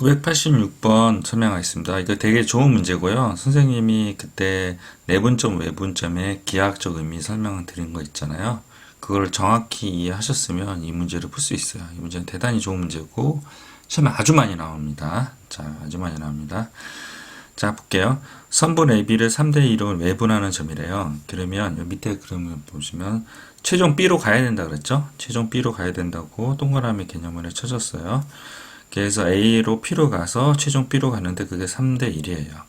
986번 설명하겠습니다. 이거 되게 좋은 문제고요. 선생님이 그때 내분점, 외분점의 기하학적 의미 설명을 드린 거 있잖아요. 그걸 정확히 이해하셨으면 이 문제를 풀 수 있어요. 이 문제는 대단히 좋은 문제고 시험에 아주 많이 나옵니다. 자, 아주 많이 나옵니다. 자, 볼게요. 선분 AB를 3대2로 외분하는 점이래요. 그러면 요 밑에 그림을 보시면 최종 B로 가야 된다 그랬죠? 최종 B로 가야 된다고 동그라미 개념을 쳐줬어요. 그래서 A로 P로 가서 최종 B로 가는데 그게 3대 1이에요.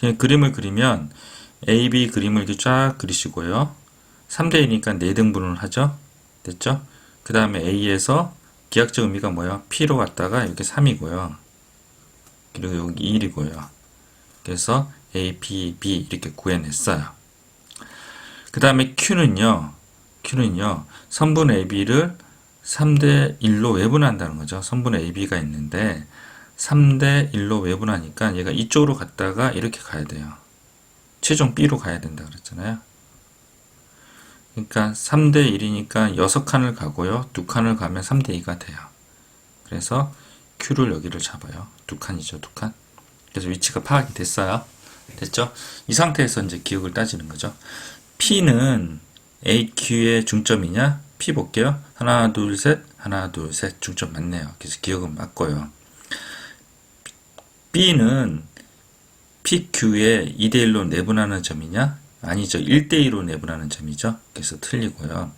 그냥 그림을 그리면 A, B 그림을 이렇게 쫙 그리시고요. 3대 2니까 4등분을 하죠. 됐죠? 그 다음에 A에서 기하학적 의미가 뭐야? P로 갔다가 이렇게 3이고요. 그리고 여기 1이고요. 그래서 A, P, B 이렇게 구해냈어요. 그 다음에 Q는요. Q는요. 선분 AB를 3대 1로 외분한다는 거죠. 선분 AB가 있는데 3대 1로 외분하니까 얘가 이쪽으로 갔다가 이렇게 가야 돼요. 최종 B로 가야 된다 그랬잖아요. 그러니까 3대 1이니까 6칸을 가고요. 2칸을 가면 3대 2가 돼요. 그래서 Q를 여기를 잡아요. 두 칸이죠, 두 칸. 그래서 위치가 파악이 됐어요. 됐죠? 이 상태에서 이제 기억을 따지는 거죠. P는 AQ의 중점이냐? P 볼게요. 하나, 둘, 셋. 하나, 둘, 셋. 중점 맞네요. 그래서 기억은 맞고요. B는 PQ의 2대1로 내분하는 점이냐? 아니죠. 1대2로 내분하는 점이죠. 그래서 틀리고요.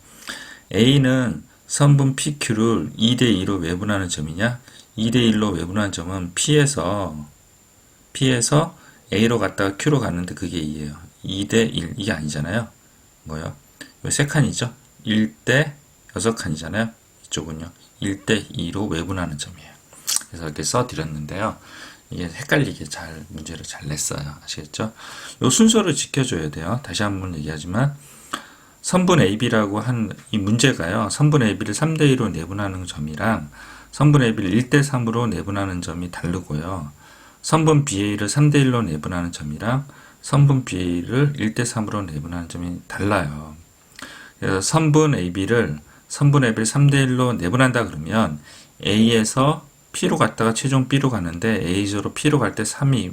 A는 선분 PQ를 2대2로 외분하는 점이냐? 2대1로 외분하는 점은 P에서 P에서 A로 갔다가 Q로 갔는데 그게 2예요. 2대1 이게 아니잖아요. 뭐요? 세 칸이죠. 1대 6칸이잖아요. 이쪽은요. 1대 2로 외분하는 점이에요. 그래서 이렇게 써드렸는데요. 이게 헷갈리게 잘 문제를 잘 냈어요. 아시겠죠? 요 순서를 지켜줘야 돼요. 다시 한번 얘기하지만 선분 AB라고 한 이 문제가요. 선분 AB를 3대 2로 내분하는 점이랑 선분 AB를 1대 3으로 내분하는 점이 다르고요. 선분 BA를 3대 1로 내분하는 점이랑 선분 BA를 1대 3으로 내분하는 점이 달라요. 선분 AB를 선분 AB를 3대 1로 내분한다 그러면 A에서 P로 갔다가 최종 B로 가는데 A에서 P로 갈 때 3이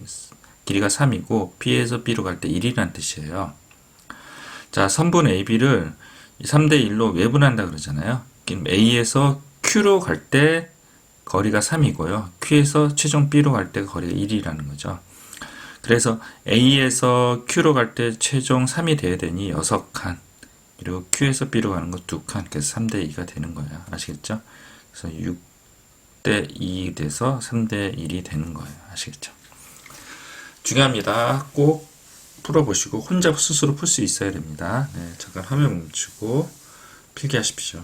길이가 3이고 B에서 B로 갈 때 1이라는 뜻이에요. 자, 선분 AB를 3대 1로 외분한다 그러잖아요. A에서 Q로 갈 때 거리가 3이고요. Q에서 최종 B로 갈 때 거리가 1이라는 거죠. 그래서 A에서 Q로 갈 때 최종 3이 돼야 되니 6칸. 그리고 Q에서 B로 가는 거 2칸. 그래서 3대 2가 되는 거예요. 아시겠죠? 그래서 6대 2 돼서 3대 1이 되는 거예요. 아시겠죠? 중요합니다. 꼭 풀어보시고 혼자 스스로 풀 수 있어야 됩니다. 네, 잠깐 화면 멈추고 필기하십시오.